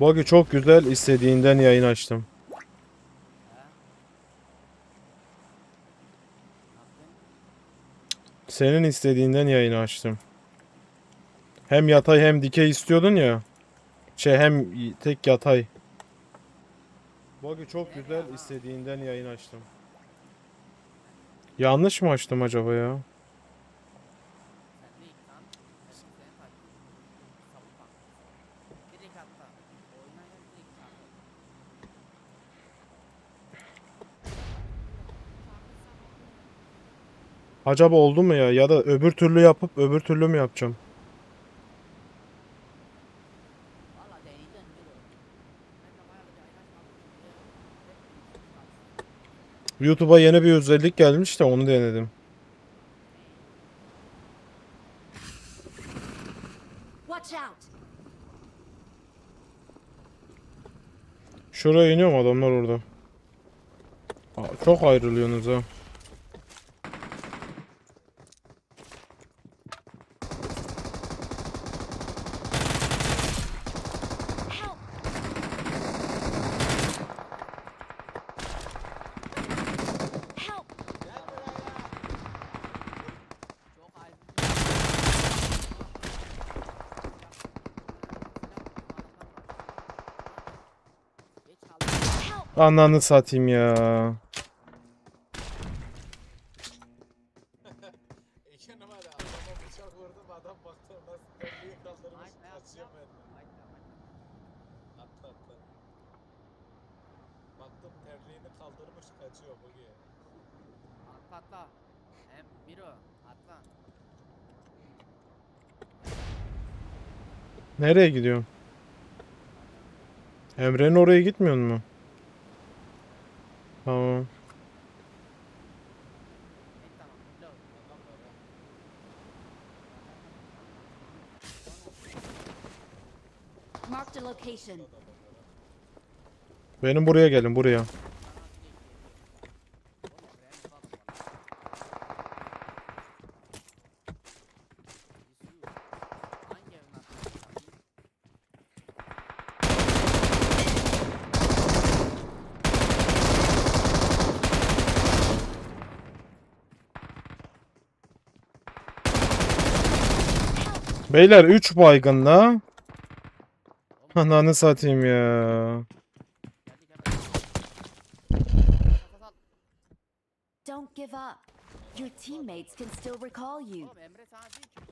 Bogi çok güzel istediğinden yayın açtım. Senin istediğinden yayın açtım. Hem yatay hem dikey istiyordun ya. Şey hem tek yatay. Bogi çok güzel istediğinden yayın açtım. Yanlış mı açtım acaba ya? Acaba oldu mu ya? Ya da öbür türlü yapıp öbür türlü mü yapacağım? YouTube'a yeni bir özellik gelmiş de onu denedim. Şuraya iniyorum adamlar orada. Aa, çok ayrılıyorsunuz ha. Bir o. Atla. Nereye gidiyorsun? Emre'nin oraya gitmiyor mu? Location. Benim buraya gelin buraya. Beyler 3 baygın la. Ananı satayım ya. Don't give up. Your teammates can still recall you.